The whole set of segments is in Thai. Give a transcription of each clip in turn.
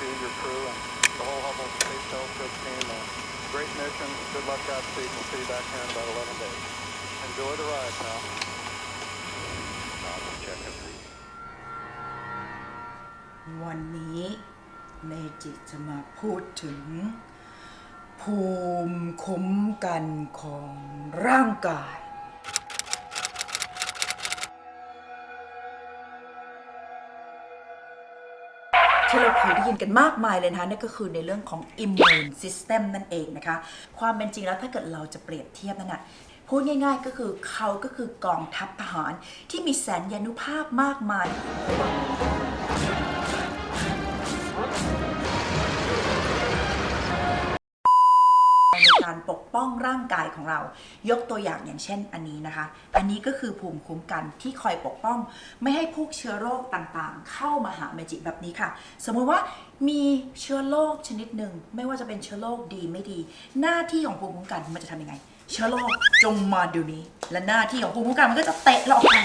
you, your crew, and the whole Hubble Space Telescope team. Uh, great mission. Good luck, Godspeed. We'll see you back here in about 11 days. Enjoy the ride, pal. I'll check it. วันนี้เมจิจะมาพูดถึง ภูมิคุ้มกันของร่างกาย ยได้ยินกันมากมายเลยนะคะนั่นก็คือในเรื่องของ immune system นั่นเองนะคะ ความเป็นจริงแล้วถ้าเกิดเราจะเปรียบเทียบนั่นนะพูดง่ายๆก็คือเขาก็คือกองทัพทหารที่มีแสนยานุภาพมากมาย การปกป้องร่างกายของเรา ยกตัวอย่างอย่างเช่นอันนี้นะคะ อันนี้ก็คือภูมิคุ้มกันที่คอยปกป้อง ไม่ให้พวกเชื้อโรคต่างๆ เข้ามาหาเมจิแบบนี้ค่ะ สมมุติว่ามีเชื้อโรคชนิดหนึ่งไม่ว่าจะเป็นเชื้อโรคดีไม่ดี หน้าที่ของภูมิคุ้มกันมันจะทำยังไง เชื้อโรคจงมาเดี๋ยวนี้ และหน้าที่ของภูมิคุ้มกันมันก็จะเตะเราออกไป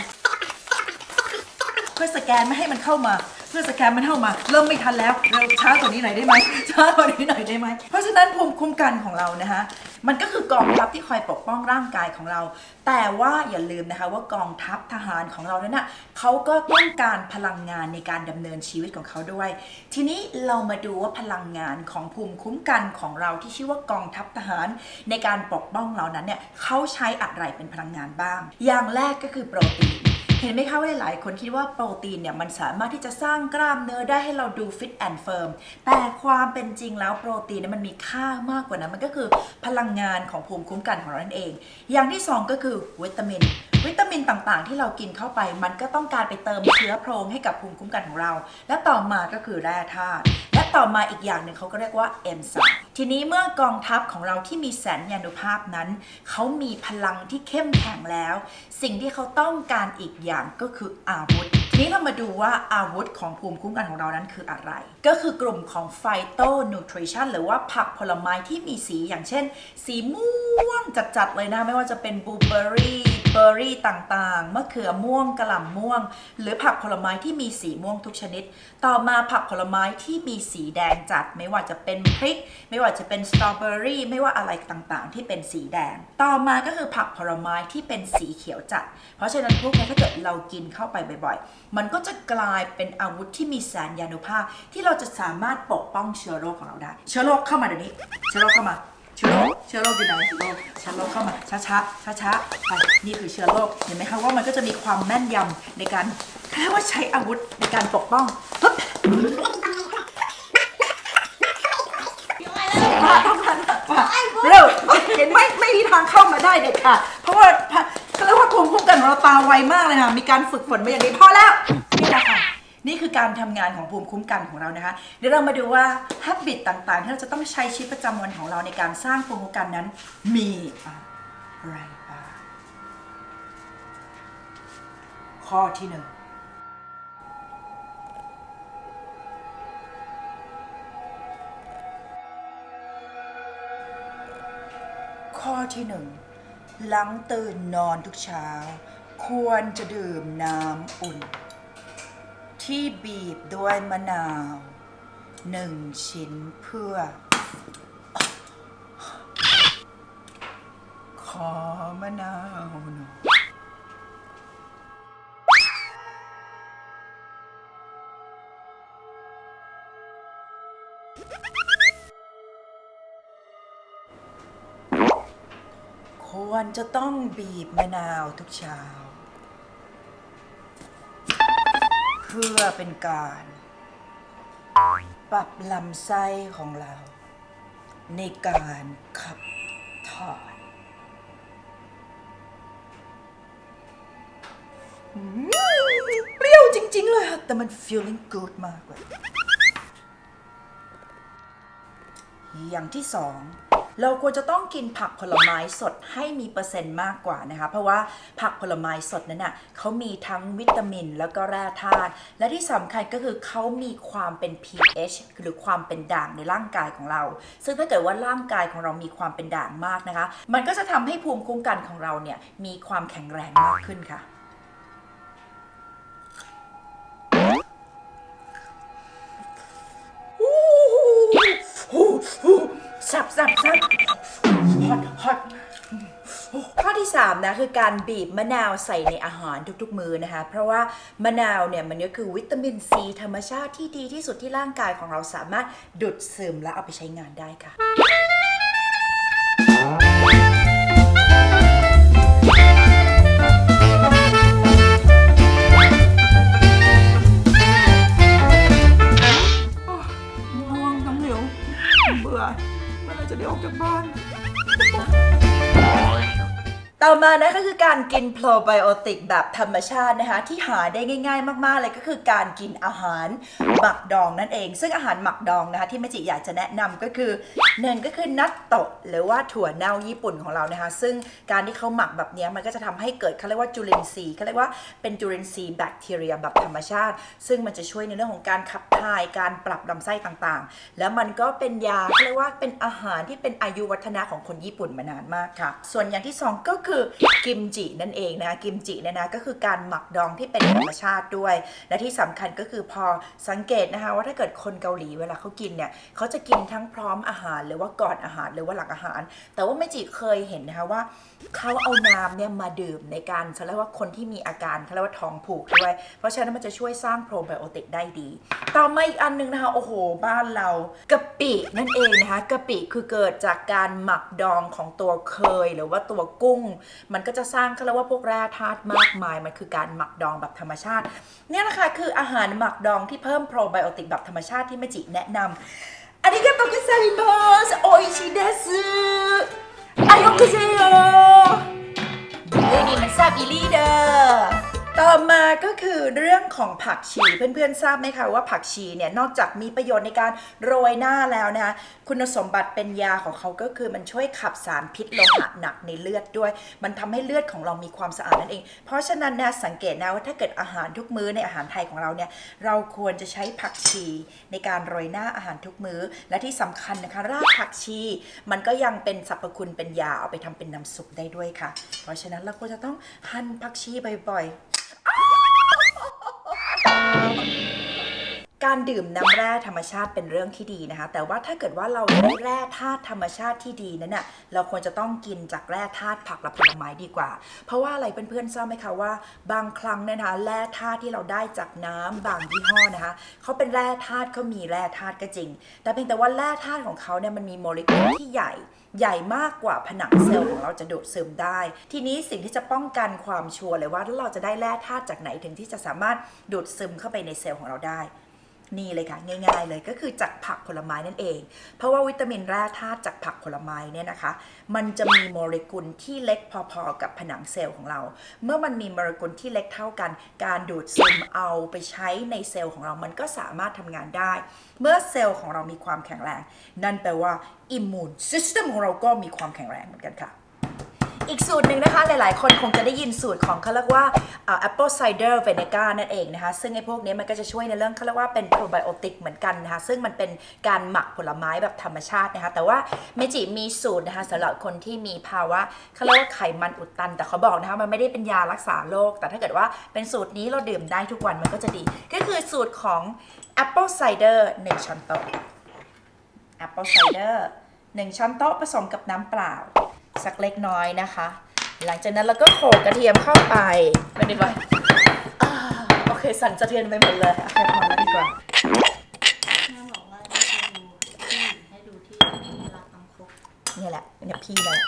เพื่อสแกนไม่ให้มันเข้ามา พื่อสแกนมันเข้ามา เริ่มไม่ทันแล้วเร็วช้ากว่านี้หน่อยได้ไหมช้ากว่านี้หน่อยได้ไหมเพราะฉะนั้นภูมิคุ้มกันของเรานะคะ มันก็คือกองทัพที่คอยปกป้องร่างกายของเรา แต่ว่าอย่าลืมนะคะว่ากองทัพทหารของเราเนั้นน่ะเขาก็ต้องการพลังงานในการดำเนินชีวิตของเขาด้วย ทีนี้เรามาดูว่าพลังงานของภูมิคุ้มกันของเราที่ชื่อว่ากองทัพทหาร ในการปกป้องเรานั้นเนี่ยเขาใช้อะไรเป็นพลังงานบ้าง อย่างแรกก็คือโปรตีน เห็นไหมคะว่าหลายๆคนคิดว่าโปรตีนเนี่ยมันสามารถที่จะสร้างกล้ามเนื้อได้ให้เราดูฟิตแอนด์เฟิร์มแต่ความเป็นจริงแล้วโปรตีนเนี่ยมันมีค่ามากกว่านั้น มันก็คือพลังงานของภูมิคุ้มกันของเรานั่นเอง อย่างที่สองก็คือวิตามินวิตามินต่างๆ ที่เรากินเข้าไป มันก็ต้องการไปเติมเชื้อโพรงให้กับภูมิคุ้มกันของเรา และต่อมาก็คือแร่ธาตุและต่อมาอีกอย่างหนึ่งเขาก็เรียกว่าเอนไซม์ ทีนี้เมื่อกองทัพของเราที่มีแสนยานุภาพนั้น เขามีพลังที่เข้มแข็งแล้ว สิ่งที่เขาต้องการอีกอย่างก็คืออาวุธ ทีนี้เรามาดูว่าอาวุธของภูมิคุ้มกันของเรานั้นคืออะไร ก็คือกลุ่มของไฟโตนูทริชันหรือว่าผักผลไม้ที่มีสีอย่างเช่น สีม่วงจัดๆเลยนะ ไม่ว่าจะเป็นบลูเบอร์รี่ เบอร์รี่ต่างๆ มะเขือม่วงกระหล่ำม่วง หรือผักผลไม้ที่มีสีม่วงทุกชนิด ต่อมาผักผลไม้ที่มีสีแดงจัด ไม่ว่าจะเป็นพริก ไม่ว่าจะเป็นสตรอเบอรี่ไม่ว่าอะไรต่างๆ ที่เป็นสีแดง ต่อมาก็คือผักผลไม้ที่เป็นสีเขียวจัด เพราะฉะนั้นพวกนี้ถ้าเกิดเรากินเข้าไปบ่อยๆ มันก็จะกลายเป็นอาวุธที่มีแสนยานุภาพที่เราจะสามารถปกป้องเชื้อโรคของเราได้ เชื้อโรคเข้ามาเดี๋ยวนี้ เชื้อโรคเข้ามา ชื้อโรคเชื้อโรคอยู่ไหนเชื้อโรคเชื้อโรคเข้ามาช้าช้าช้าช้าๆไปนี่คือเชื้อโรคเห็นไหมคะว่ามันก็จะมีความแม่นยำในการแค่ว่าใช้อาวุธในการปกป้องปึ๊บทำพันเร็วเห็นไหมไม่มีทางเข้ามาได้เด็ดขาดเพราะว่าเขาเรียกว่าภูมิคุ้มกันของเราตาไวมากเลยนะมีการฝึกฝนมาอย่างนี้พอแล้วนี่แหละค่ะ นี่คือการทำงานของภูมิคุ้มกันของเรานะคะ เดี๋ยวเรามาดูว่าฮับบิตต่างๆ ที่เราจะต้องใช้ชีวิตประจำวันของเราในการสร้างภูมิคุ้มกันนั้น มีอะไรบ้างข้อที่หนึ่งข้อที่หนึ่งหลังตื่นนอนทุกเช้า ควรจะดื่มน้ำอุ่น ที่บีบด้วยมะนาวหนึ่งชิ้นเพื่อ ขอมะนาวหน่อยควรจะต้องบีบมะนาวทุกเช้า พื่อเป็นการ ปรับลำไส้ของเรา ในการขับถ่ายเปรี้ยวจริง ๆ เลยค่ะแต่มัน feeling good มากเลยอย่างที่สอง เราควรจะต้องกินผักผลไม้สดให้มีเปอร์เซ็นต์มากกว่านะคะ เพราะว่าผักผลไม้สดนั้นน่ะเขามีทั้งวิตามินแล้วก็แร่ธาตุและที่สำคัญก็คือเขามีความเป็น pH หรือความเป็นด่างในร่างกายของเรา ซึ่งถ้าเกิดว่าร่างกายของเรามีความเป็นด่างมากนะคะ มันก็จะทำให้ภูมิคุ้มกันของเราเนี่ยมีความแข็งแรงมากขึ้นค่ะ 3นะคือการบีบมะนาวใส่ในอาหารทุกๆ มื้อนะคะ เพราะว่ามะนาวเนี่ยมันก็คือวิตามินซีธรรมชาติที่ดีที่สุดที่ร่างกายของเราสามารถดูดซึมและเอาไปใช้งานได้ค่ะ อมานะก็คือการกินโปรไบโอติกแบบธรรมชาตินะคะ ที่หาได้ง่าย ๆ มากๆเลยก็คือการกินอาหารหมักดองนั่นเอง ซึ่งอาหารหมักดองนะคะ ที่เมจิอยากจะแนะนำก็คือหนึ่งก็คือนัตโตะหรือว่าถั่วเน่าญี่ปุ่นของเรานะคะ ซึ่งการที่เขาหมักแบบนี้มันก็จะทำให้เกิดเขาเรียกว่าจุลินทรีย์เขาเรียกว่าเป็นจุลินทรีย์แบคทีเรียแบบธรรมชาติ ซึ่งมันจะช่วยในเรื่องของการขับถ่ายการปรับลำไส้ต่างๆ แล้วมันก็เป็นยาเขาเรียกว่าเป็นอาหารที่เป็นอายุวัฒนะของคนญี่ปุ่นมานานมากค่ะ ส่วนอย่างที่สองก็คือกิมจินั่นเองนะ กิมจิเนี่ยนะก็คือการหมักดองที่เป็นธรรมชาติด้วย และที่สำคัญก็คือพอสังเกตนะคะว่าถ้าเกิดคนเกาหลีเวลาเขากินเนี่ยเขาจะกินทั้งพร้อมอาหารหรือว่าก่อนอาหารหรือว่าหลังอาหาร แต่ว่าเมจิเคยเห็นนะคะว่าเขาเอาน้ำเนี่ยมาดื่มในการเขาเรียกว่าคนที่มีอาการเขาเรียกว่าท้องผูกด้วย เพราะฉะนั้นมันจะช่วยสร้างโปรไบโอติกได้ดี ต่อมาอีกอันหนึงนะคะโอ้โห บ้านเรากะปินั่นเองนะคะกะปิคือเกิดจากการหมักดองของตัวเคยหรือว่าตัวกุ้งมันก็จะสร้างเขาเรียกว่าพวกแร่ธาตุมากมาย มันคือการหมักดองแบบธรรมชาติ เนี่ยนะคะคืออาหารหมักดองที่เพิ่มโปรไบโอติกแบบธรรมชาติที่แม่จิแนะนำอันนี้ก็ต้องกุไซมัสโออิชิเดซึ คือเรื่องของผักชีเพื่อนๆทราบไหมคะว่าผักชีเนี่ยนอกจากมีประโยชน์ในการโรยหน้าแล้วนะคะคุณสมบัติเป็นยาของเขาก็คือมันช่วยขับสารพิษโลหะหนักในเลือดด้วย มันทำให้เลือดของเรามีความสะอาดนั่นเอง เพราะฉะนั้นนะสังเกตนะว่าถ้าเกิดอาหารทุกมื้อในอาหารไทยของเราเนี่ยเราควรจะใช้ผักชีในการโรยหน้าอาหารทุกมื้อ และที่สำคัญนะคะรากผักชี มันก็ยังเป็นสรรพคุณเป็นยาเอาไปทำเป็นน้ำซุปได้ด้วยค่ะ เพราะฉะนั้นเราควรจะต้องหั่นผักชีบ่อยๆ フフフ。 การดื่มน้ำแร่ธรรมชาติเป็นเรื่องที่ดีนะคะ แต่ว่าถ้าเกิดว่าเราได้แร่ธาตุธรรมชาติที่ดีนั้นน่ะเราควรจะต้องกินจากแร่ธาตุผักและผลไม้ดีกว่า เพราะว่าอะไรเพื่อนๆทราบไหมคะว่า บางครั้งเนยนะคะแร่ธาตุที่เราได้จากน้ำบางยี่ห้อนะคะเขาเป็นแร่ธาตุเขามีแร่ธาตุก็จริง แต่เพียงแต่ว่าแร่ธาตุของเขาเนี่ยมันมีโมเลกุลที่ใหญ่ใหญ่มากกว่าผนังเซลล์ของเราจะดูดซึมได้ ทีนี้สิ่งที่จะป้องกันความชัวร์เลยว่าเราจะได้แร่ธาตุจากไหนถึงที่จะสามารถดูดซึมเข้าไปในเซลล์ของเราได้ นี่เลยค่ะ ง่าย ๆ เลยก็คือจากผักผลไม้นั่นเอง เพราะว่าวิตามินแร่ธาตุจากผักผลไม้เนี่ยนะคะ มันจะมีโมเลกุลที่เล็กพอๆกับผนังเซลล์ของเรา เมื่อมันมีโมเลกุลที่เล็กเท่ากัน การดูดซึมเอาไปใช้ในเซลล์ของเรามันก็สามารถทำงานได้ เมื่อเซลล์ของเรามีความแข็งแรง นั่นแปลว่าอิมมูนซิสเต็มของเราก็มีความแข็งแรงเหมือนกันค่ะ อีกสูตรหนึ่งนะคะ หลายๆ คนคงจะได้ยินสูตรของเขาเรียกว่า apple cider vinegar นั่นเองนะคะ ซึ่งไอ้พวกนี้มันก็จะช่วยในเรื่องเขาเรียกว่าเป็น probiotic เหมือนกันนะคะ ซึ่งมันเป็นการหมักผลไม้แบบธรรมชาตินะคะ แต่ว่าเมจิมีสูตรนะคะสำหรับคนที่มีภาวะเขาเรียกว่าไขมันอุดตัน แต่เขาบอกนะคะมันไม่ได้เป็นยารักษาโรค แต่ถ้าเกิดว่าเป็นสูตรนี้เราดื่มได้ทุกวันมันก็จะดี ก็คือสูตรของ apple cider 1ช้อนโต๊ะ apple cider 1ช้อนโต๊ะผสมกับน้ำเปล่า สักเล็กน้อยนะคะ หลังจากนั้นเราก็โขลกกระเทียมเข้าไปไม่ดีกว่าอ่าโอเคสั่นสะเทือนไปหมดเลยโอเคพอแล้วดีกว่าแม่บอกว่าให้ดูที่ให้ดูที่เวลาตำครกเนี่ยแหละเนี่ยพี่เลย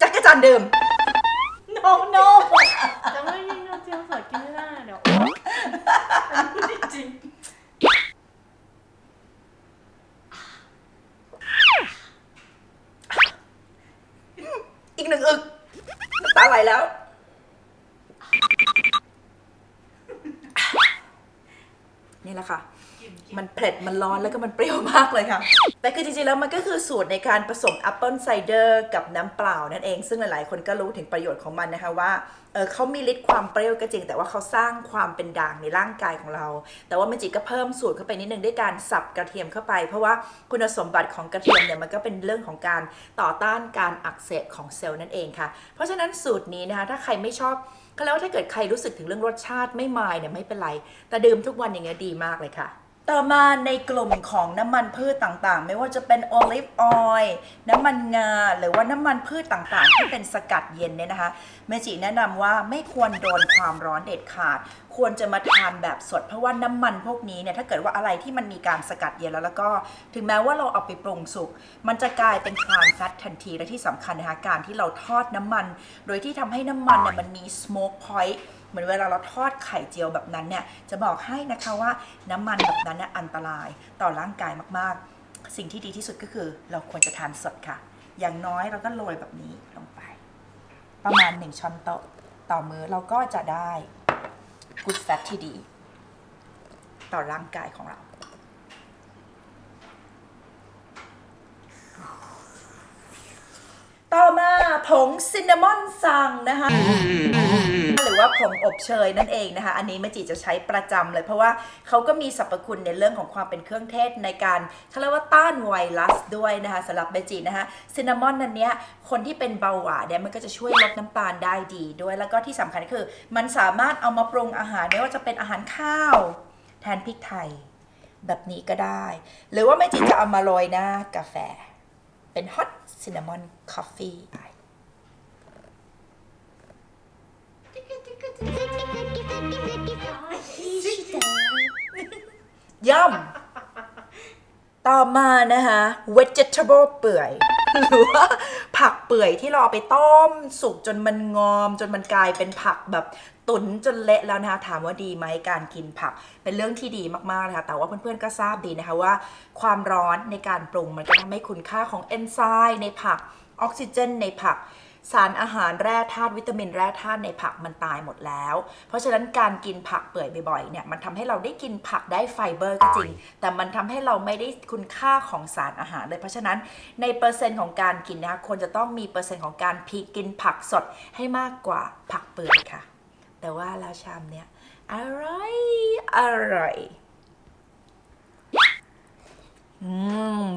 จักรจันทร์ดื่ม no no จะไม่ยิงกระเทียมสดกินไม่ได้เดี๋ยวอ้วกอันนี้จริง หนึ่งอึกน้ำตาไหลแล้ว นี่แหละค่ะ มันเผ็ดมันร้อนแล้วก็มันเปรี้ยวมากเลยค่ะ แต่คือจริงๆ แล้วมันก็คือสูตรในการผสมแอปเปิลไซเดอร์กับน้ำเปล่านั่นเอง ซึ่งหลายๆ คนก็รู้ถึงประโยชน์ของมันนะคะว่าเออเขามีฤทธิ์ความเปรี้ยวก็จริง แต่ว่าเขาสร้างความเป็นด่างในร่างกายของเรา แต่ว่าเมจิก็เพิ่มสูตรเข้าไปนิดนึงด้วยการสับกระเทียมเข้าไป เพราะว่าคุณสมบัติของกระเทียมเนี่ยมันก็เป็นเรื่องของการต่อต้านการอักเสบของเซลล์นั่นเองค่ะ เพราะฉะนั้นสูตรนี้นะคะถ้าใครไม่ชอบก็แล้วถ้าเกิดใครรู้สึกถึงเรื่องรสชาติไม่มายเนี่ยไม่เป็นไร แต่ดื่มทุกวันอย่างเงี้ยดีมากเลยค่ะ ต่อมาในกลุ่มของน้ำมันพืชต่างๆ ไม่ว่าจะเป็นโอลิฟออยล์น้ำมันงา หรือว่าน้ำมันพืชต่างๆ ที่เป็นสกัดเย็นเนี่ยนะคะเมจิแนะนำว่าไม่ควรโดนความร้อนเด็ดขาด ควรจะมาทานแบบสด เพราะว่าน้ำมันพวกนี้เนี่ยถ้าเกิดว่าอะไรที่มันมีการสกัดเย็นแล้วแล้วก็ ถึงแม้ว่าเราเอาไปปรุงสุก มันจะกลายเป็นทรานแฟตทันทีและที่สำคัญนะคะการที่เราทอดน้ำมัน โดยที่ทำให้น้ำมันเนี่ยมันมี smoke point เหมือนเวลาเราทอดไข่เจียวแบบนั้นเนี่ยจะบอกให้นะคะว่าน้ำมันแบบนั้นน่ยอันตรายต่อร่างกายมากๆ สิ่งที่ดีที่สุดก็คือ เราควรจะทานสดค่ะ อย่างน้อยเราก็โรยแบบนี้ลงไป ประมาณ 1ช้อนโต๊ะต่อมือเราก็จะได้ good fat ที่ดี ต่อร่างกายของเรา ต่อมาผงซินนามอนซังนะคะ หรือว่าผงอบเชยนั่นเองนะคะ อันนี้เมจิจะใช้ประจำเลย เพราะว่าเขาก็มีสรรพคุณในเรื่องของความเป็นเครื่องเทศในการเขาเรียกว่าต้านไวรัสด้วยนะคะสำหรับเมจินะคะซินนามอนนั้นเนี้ยคนที่เป็นเบาหวานเนี่ยมันก็จะช่วยลดน้ำตาลได้ดีด้วย แล้วก็ที่สำคัญคือ มันสามารถเอามาปรุงอาหารไม่ว่าจะเป็นอาหารข้าว แทนพริกไทย แบบนี้ก็ได้ หรือว่าเมจิจะเอามาโรยหน้ากาแฟ เป็นฮอต ซินนามอนคอฟฟี่ย่อม ต่อมานะคะ vegetable เปื่อย หรือว่าผักเปื่อยที่เราเอาไปต้มสุกจนมันงอม จนมันกลายเป็นผักแบบตุ๋นจนเละแล้วนะคะถามว่าดีไหมการกินผัก เป็นเรื่องที่ดีมากๆนะคะแต่ว่าเพื่อนๆก็ทราบดีนะคะว่า ความร้อนในการปรุงมันก็ทำให้คุณค่าของเอนไซม์ในผักออกซิเจนในผัก สารอาหารแร่ธาตุวิตามินแร่ธาตุในผักมันตายหมดแล้ว เพราะฉะนั้นการกินผักเปื่อยบ่อยๆเนี่ยมันทำให้เราได้กินผักได้ไฟเบอร์ก็จริง แต่มันทำให้เราไม่ได้คุณค่าของสารอาหารเลย เพราะฉะนั้นในเปอร์เซ็นต์ของการกินนะคะควรจะต้องมีเปอร์เซ็นต์ของการพีกินผักสดให้มากกว่าผักเปื่อยค่ะ แต่ว่าแล้วชามเนี่ยอร่อยอร่อย อืม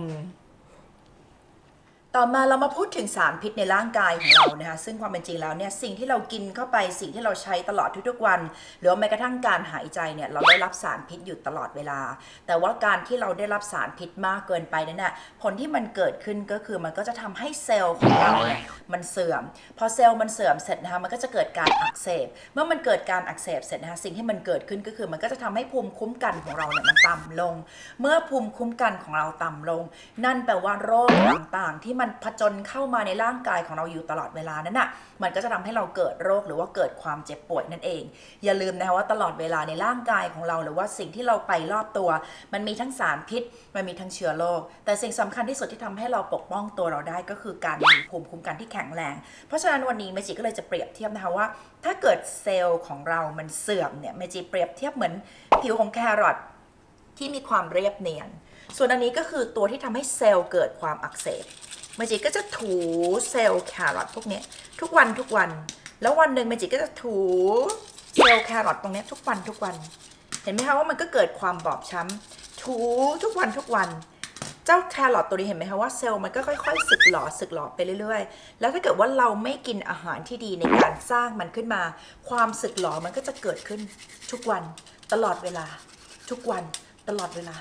ต่อมาเรามาพูดถึงสารพิษในร่างกายของเรานะคะซึ่งความเป็นจริงแล้วเนี่ยสิ่งที่เรากินเข้าไปสิ่งที่เราใช้ตลอดทุกๆวัน หรือแม้กระทั่งการหายใจเนี่ยเราได้รับสารพิษอยู่ตลอดเวลา แต่ว่าการที่เราได้รับสารพิษมากเกินไปนั่นน่ะผลที่มันเกิดขึ้นก็คือมันก็จะทำให้เซลล์ของเราเนี่ยมันเสื่อม พอเซลล์มันเสื่อมเสร็จนะคะมันก็จะเกิดการอักเสบ เมื่อมันเกิดการอักเสบเสร็จนะคะสิ่งที่มันเกิดขึ้นก็คือมันก็จะทำให้ภูมิคุ้มกันของเราเนี่ยมันต่ำลง เมื่อภูมิคุ้มกันของเราต่ำลง นั่นแปลว่าโรคต่างๆที่มันผจญเข้ามาในร่างกายของเราอยู่ตลอดเวลานั้นน่ะ มันก็จะทำให้เราเกิดโรคหรือว่าเกิดความเจ็บป่วยนั่นเอง อย่าลืมนะคะว่าตลอดเวลาในร่างกายของเรา หรือว่าสิ่งที่เราไปรอบตัว มันมีทั้งสารพิษ มันมีทั้งเชื้อโรค แต่สิ่งสำคัญที่สุดที่ทำให้เราปกป้องตัวเราได้ก็คือการมีภูมิคุ้มกันที่แข็งแรง เพราะฉะนั้นวันนี้เมจิก็เลยจะเปรียบเทียบนะคะว่า ถ้าเกิดเซลล์ของเรา มันเสื่อมเนี่ย เมจิเปรียบเทียบเหมือนผิวของแครอทที่มีความเรียบเนียน ส่วนอันนี้ก็คือตัวที่ทำให้เซลล์เกิดความอักเสบ เมจิก็จะถูเซลล์แครอทพวกนี้ทุกวันทุกวัน แล้ววันหนึ่งเมจิก็จะถูเซลล์แครอทตรงนี้ทุกวันทุกวัน เห็นไหมคะว่ามันก็เกิดความบอบช้ำถูทุกวันทุกวัน เจ้าแครอทตัวนี้เห็นไหมคะว่าเซลล์มันก็ค่อยๆสึกหลอสึกหลอไปเรื่อยๆ แล้วถ้าเกิดว่าเราไม่กินอาหารที่ดีในการสร้างมันขึ้นมา ความสึกหลอมันก็จะเกิดขึ้นทุกวันตลอดเวลา ทุกวัน ตลอดเวลา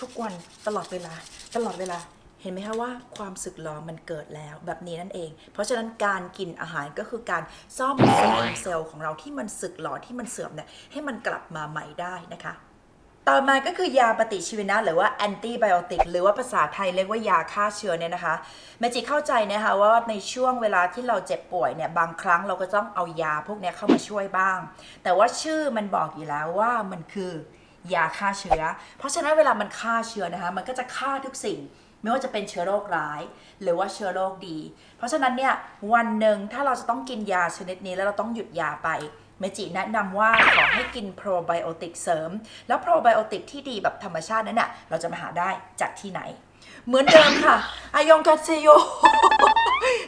ทุกวันตลอดเวลา ตลอดเวลา เห็นไหมคะว่าความสึกหรอมันเกิดแล้วแบบนี้นั่นเอง เพราะฉะนั้นการกินอาหารก็คือการซ่อมแซมเซลล์ของเราที่มันสึกหรอที่มันเสื่อมเนี่ยให้มันกลับมาใหม่ได้นะคะ ต่อมาก็คือยาปฏิชีวนะ หรือว่าแอนติไบโอติกหรือว่าภาษาไทยเรียกว่ายาฆ่าเชื้อเนี่ยนะคะเมจิเข้าใจนะคะว่าในช่วงเวลาที่เราเจ็บป่วยเนี่ยบางครั้งเราก็ต้องเอายาพวกนี้เข้ามาช่วยบ้าง แต่ว่าชื่อมันบอกอยู่แล้วว่ามันคือยาฆ่าเชื้อ เพราะฉะนั้นเวลามันฆ่าเชื้อนะคะ มันก็จะฆ่าทุกสิ่ง ไม่ว่าจะเป็นเชื้อโรคร้าย หรือว่าเชื้อโรคดี เพราะฉะนั้นเนี่ยวันหนึ่งถ้าเราจะต้องกินยาชนิดนี้แล้วเราต้องหยุดยาไปเมจิแนะนำว่าขอให้กินโปรไบโอติกเสริม แล้วโปรไบโอติกที่ดีแบบธรรมชาตินั้นน่ะเราจะมาหาได้จากที่ไหน เหมือนเดิมค่ะอายองกัตเซโย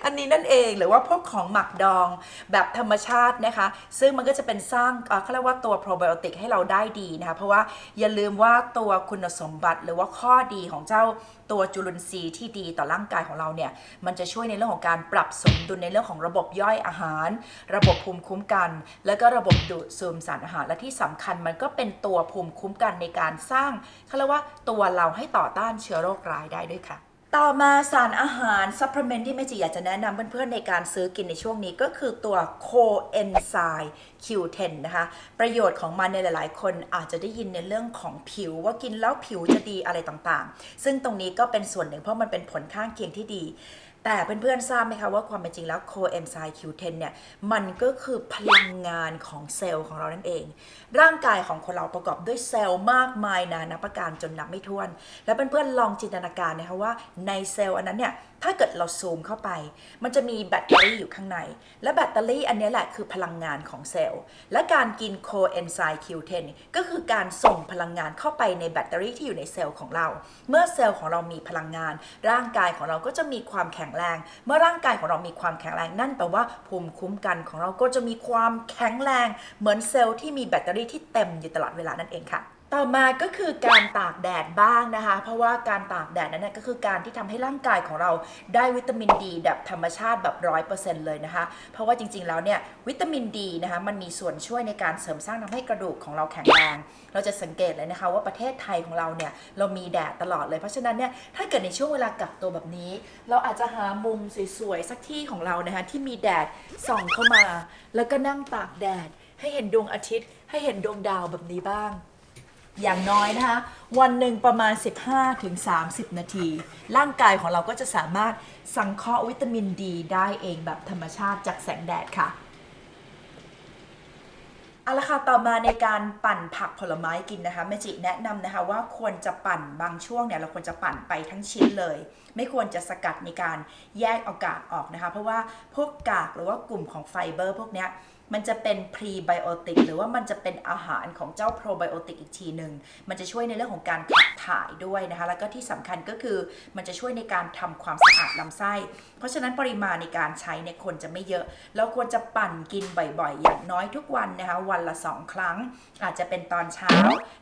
อันนี้นั่นเองหรือว่าพวกของหมักดองแบบธรรมชาตินะคะ ซึ่งมันก็จะเป็นสร้างเขาเรียกว่าตัวโปรไบโอติกให้เราได้ดีนะคะเพราะว่าอย่าลืมว่าตัวคุณสมบัติหรือว่าข้อดีของเจ้าตัวจุลินทรีย์ที่ดีต่อร่างกายของเราเนี่ย มันจะช่วยในเรื่องของการปรับสมดุลในเรื่องของระบบย่อยอาหาร ระบบภูมิคุ้มกัน แล้วก็ระบบดูดซึมสารอาหาร และที่สำคัญมันก็เป็นตัวภูมิคุ้มกันในการสร้างเขาเรียกว่าตัวเราให้ต่อต้านเชื้อโรคร้ายได้ด้วยค่ะ ต่อมาสารอาหารซัพพลีเมนต์ที่แม่จีอยากจะแนะนำเพื่อนๆในการซื้อกินในช่วงนี้ก็คือตัวโคเอนไซม์ Q10 นะคะ ประโยชน์ของมันในยหลายๆ คนอาจจะได้ยินในเรื่องของผิวว่ากินแล้วผิวจะดีอะไรต่างๆ ซึ่งตรงนี้ก็เป็นส่วนหนึ่งเพราะมันเป็นผลข้างเคียงที่ดี แต่เพื่อนๆทราบไหมคะว่าความเป็นจริงแล้วโคเอนไซม์ Q10 เนี่ยมันก็คือพลังงานของเซลล์ของเรานั่นเอง ร่างกายของคนเราประกอบด้วยเซลล์มากมายนานับประการจนนับไม่ถ้วน แล้วเพื่อนๆลองจินตนาการนะคะว่าในเซลล์อันนั้นเนี่ยถ้าเกิดเราซูมเข้าไป มันจะมีแบตเตอรี่อยู่ข้างใน และแบตเตอรี่อันนี้แหละคือพลังงานของเซลล์ และการกินโคเอนไซม์ Q10 ก็คือการส่งพลังงานเข้าไปในแบตเตอรี่ที่อยู่ในเซลล์ของเรา เมื่อเซลล์ของเรามีพลังงาน ร่างกายของเราก็จะมีความแข็งแรง เมื่อร่างกายของเรามีความแข็งแรง นั่นแปลว่าภูมิคุ้มกันของเราก็จะมีความแข็งแรง เหมือนเซลล์ที่มีแบตเตอรี่ที่เต็มอยู่ตลอดเวลานั่นเองค่ะ ต่อมาก็คือการตากแดดบ้างนะคะ เพราะว่าการตากแดดนั้นนะก็คือการที่ทำให้ร่างกายของเราได้วิตามินดีแบบธรรมชาติแบบร้อยเปอร์เซ็นต์เลยนะคะ เพราะว่าจริงๆแล้วเนี่ยวิตามินดีนะคะมันมีส่วนช่วยในการเสริมสร้างทำให้กระดูกของเราแข็งแรง เราจะสังเกตเลยนะคะว่าประเทศไทยของเราเนี่ยเรามีแดดตลอดเลยเพราะฉะนั้นเนี่ยถ้าเกิดในช่วงเวลากักตัวแบบนี้ เราอาจจะหามุมสวยๆสักที่ของเรานะคะที่มีแดดส่องเข้ามา แล้วก็นั่งตากแดดให้เห็นดวงอาทิตย์ ให้เห็นดวงดาวแบบนี้บ้าง อย่างน้อยนะคะ วันหนึ่งประมาณ 15-30 นาที ร่างกายของเราก็จะสามารถสังเคราะห์วิตามินดีได้เองแบบธรรมชาติจากแสงแดดค่ะเอาละค่ะต่อมาในการปั่นผักผลไม้กินนะคะเมจิแนะนำนะคะว่าควรจะปั่นบางช่วงเนี่ยเราควรจะปั่นไปทั้งชิ้นเลย ไม่ควรจะสกัดในการแยกอากากออกนะคะ เพราะว่าพวกกากหรือว่ากลุ่มของไฟเบอร์พวกเนี้ย มันจะเป็นพรีไบโอติกหรือว่ามันจะเป็นอาหารของเจ้าโปรไบโอติกอีกทีหนึ่งมันจะช่วยในเรื่องของการขับถ่ายด้วยนะคะ แล้วก็ที่สำคัญก็คือมันจะช่วยในการทำความสะอาดลำไส้ เพราะฉะนั้นปริมาณในการใช้เนี่ยควรจะไม่เยอะ เราควรจะปั่นกินบ่อยๆ อย่างน้อยทุกวันนะคะวันละ 2 ครั้ง อาจจะเป็นตอนเช้า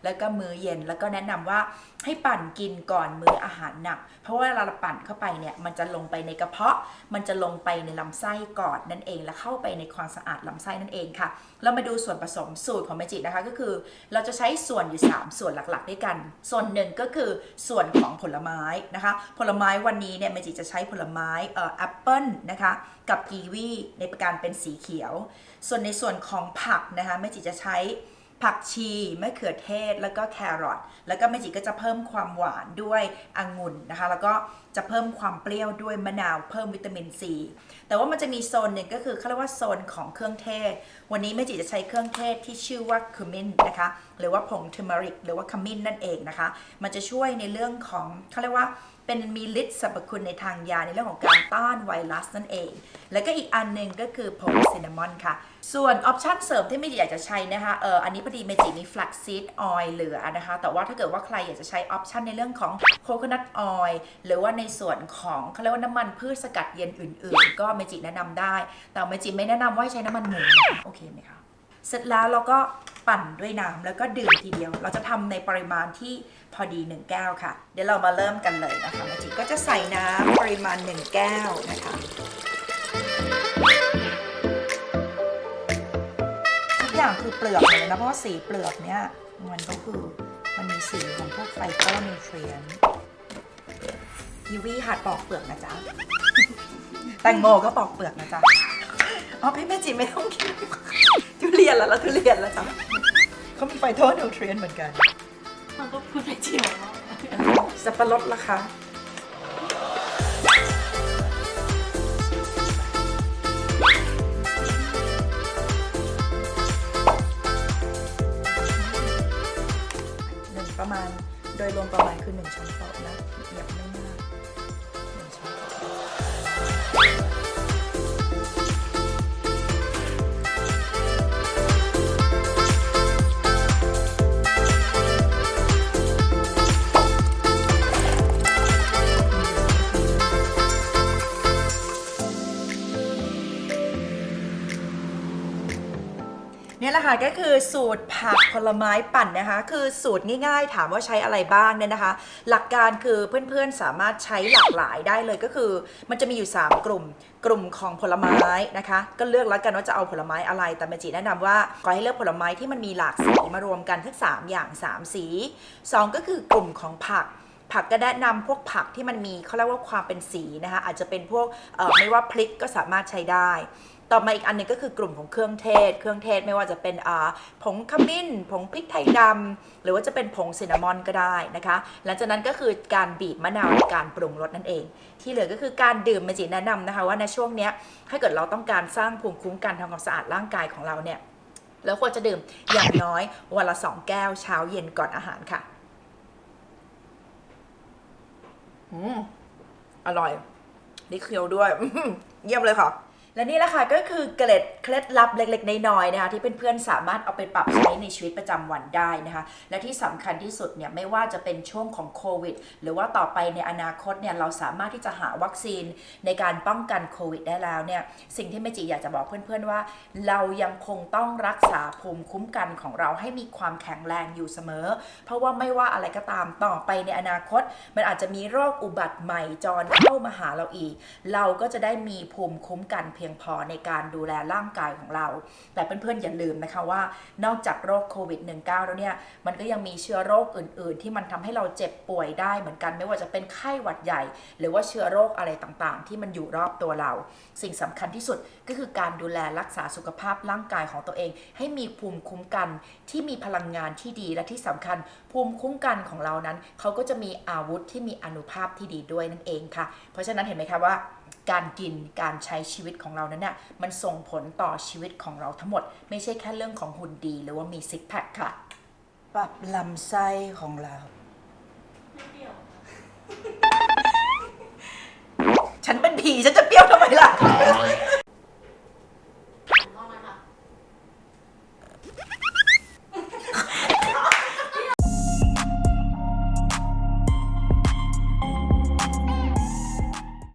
แล้วก็มื้อเย็นแล้วก็แนะนำว่าให้ปั่นกินก่อนมื้ออาหารหนัก เพราะว่าเวลาเราปั่นเข้าไปเนี่ยมันจะลงไปในกระเพาะมันจะลงไปในลำไส้ก่อนนั่นเองแล้วเข้าไปในความสะอาดลำไส้นั่นเองค่ะ เรามาดูส่วนผสมสูตรของเมจินะคะก็คือ เราจะใช้ส่วนอยู่ 3 ส่วนหลักๆ ด้วยกัน ส่วนหนึ่งก็คือส่วนของผลไม้นะคะ ผลไม้วันนี้เนี่ยเมจิจะใช้ผลไม้เอ่อแอปเปิลนะคะกับกีวีในประการเป็นสีเขียว ส่วนในส่วนของผักนะคะเมจิจะใช้ ผักชีมะเขือเทศแล้วก็แครอทแล้วก็เมจิก็จะเพิ่มความหวานด้วยองุ่นนะคะ แล้วก็จะเพิ่มความเปรี้ยวด้วยมะนาวเพิ่มวิตามินซีแต่ว่ามันจะมีโซนหนึ่งก็คือเขาเรียกว่าโซนของเครื่องเทศ วันนี้เมจิจะใช้เครื่องเทศที่ชื่อว่าคุมินนะคะหรือว่าผงเทอร์มริกหรือว่าขมิ้นนั่นเองนะคะ มันจะช่วยในเรื่องของเขาเรียกว่า เป็นมีฤทธิ์สรรพคุณในทางยาในเรื่องของการต้านไวรัสนั่นเอง แล้วก็อีกอันหนึ่งก็คือผงซินนามอนค่ะ ส่วนออปชันเสริมที่เมจิอยากจะใช้นะคะเอออันนี้พอดีเมจิมี flax seed oil เหลือนะคะ แต่ว่าถ้าเกิดว่าใครอยากจะใช้ออปชันในเรื่องของ coconut oil หรือว่าในส่วนของเขาเรียกว่าน้ำมันพืชสกัดเย็นอื่น ๆ ก็เมจิแนะนำได้ แต่เมจิไม่แนะนำว่าให้ใช้น้ำมันหมูโอเคไหมคะ เสร็จแล้วเราก็ปั่นด้วยน้ำแล้วก็ดื่มทีเดียว เราจะทำในปริมาณที่พอดี 1 แก้วค่ะ เดี๋ยวเรามาเริ่มกันเลยนะคะเมจิก็จะใส่น้ำปริมาณ 1 แก้วนะคะทุกอย่างคือเปลือกเลยนะเพราะว่าสีเปลือกเนี้ยมันก็คือมันมีสีของพวกไฟเบอร์นิวทรีนกีวีหัดปอกเปลือกนะจ๊ะแตงโมก็ปอกเปลือกนะจ๊ะอ๋อพี่เมจิไม่ต้องกิน รียนแล้วแล้วทุเรียนแล้วจ้ะเขามีไฟโทนิวทรีนเหมือนกัน มันก็พูดไปเจียวแล้วสับปะรดล่ะคะหนึ่งประมาณโดยรวมประมาณคือหนึ่งช้อนโต๊ะนะเหยียบไม่มาก นะคะก็คือสูตรผักผลไม้ปั่นนะคะ คือสูตรง่ายๆ ถามว่าใช้อะไรบ้างเนี่ยนะคะ หลักการคือเพื่อนๆสามารถใช้หลากหลายได้เลยก็คือ มันจะมีอยู่ 3 กลุ่ม กลุ่มของผลไม้นะคะ ก็เลือกแล้วกันว่าจะเอาผลไม้อะไร แต่เมจิแนะนำว่าขอให้เลือกผลไม้ที่มันมีหลากสีมารวมกันทั้ง3อย่าง 3 สี 2 ก็คือกลุ่มของผัก ผักก็แนะนำพวกผักที่มันมีเขาเรียกว่าความเป็นสีนะคะอาจจะเป็นพวกไม่ว่าพริกก็สามารถใช้ได้ ต่อมาอีกอันหนึงก็คือกลุ่มของเครื่องเทศ เครื่องเทศไม่ว่าจะเป็นผงขมิ้น ผงพริกไทยดำหรือว่าจะเป็นผงซินนามอนก็ได้นะคะหลังจากนั้นก็คือการบีบมะนาวในการปรุงรสนั่นเอง ที่เหลือก็คือการดื่มเมจิแนะนำนะคะว่าในช่วงนี้ถ้าเกิดเราต้องการสร้างภูมิคุ้มกันทำความสะอาดร่างกายของเราเนี่ยแล้วควรจะดื่มอย่างน้อยวันละสองแก้วเช้าเย็นก่อนอาหารค่ะ อร่อย นี่เคี้ยวด้วย เยี่ยมเลยค่ะ และนี่แหละค่ะก็คือเกล็ดเคล็ดลับเล็กๆน้อยๆนะคะที่เพื่อนๆสามารถเอาไปปรับใช้ในชีวิตประจำวันได้นะคะ และที่สำคัญที่สุดเนี่ยไม่ว่าจะเป็นช่วงของโควิด หรือว่าต่อไปในอนาคตเนี่ยเราสามารถที่จะหาวัคซีนในการป้องกันโควิดได้แล้วเนี่ยสิ่งที่เมจิอยากจะบอกเพื่อนๆว่า เรายังคงต้องรักษาภูมิคุ้มกันของเราให้มีความแข็งแรงอยู่เสมอ เพราะว่าไม่ว่าอะไรก็ตามต่อไปในอนาคต มันอาจจะมีโรคอุบัติใหม่จรเข้ามาหาเราอีก เราก็จะได้มีภูมิคุ้มกันเพียียงพอในการดูแลร่างกายของเรา แต่เพื่อนๆอย่าลืมนะคะว่า นอกจากโรคโควิด -19 แล้วเนี่ยมันก็ยังมีเชื้อโรคอื่น ๆ ที่มันทำให้เราเจ็บป่วยได้เหมือนกันไม่ว่าจะเป็นไข้หวัดใหญ่ หรือว่าเชื้อโรคอะไรต่างๆ ที่มันอยู่รอบตัวเรา สิ่งสำคัญที่สุดก็คือการดูแลรักษาสุขภาพร่างกายของตัวเอง ให้มีภูมิคุ้มกันที่มีพลังงานที่ดีและที่สำคัญ ภูมิคุ้มกันของเรานั้น เขาก็จะมีอาวุธที่มีอนุภาพที่ดีด้วยนั่นเองค่ะ เพราะฉะนั้นเห็นไหมคะว่า การกินการใช้ชีวิตของเรานั้นเนี่ยมันส่งผลต่อชีวิตของเราทั้งหมด ไม่ใช่แค่เรื่องของหุ่นดี หรือว่ามีซิกแพคค่ะ ปรับลำไส้ของเราไม่เปรี้ยวฉันเป็นผีฉันจะเปรี้ยวทำไม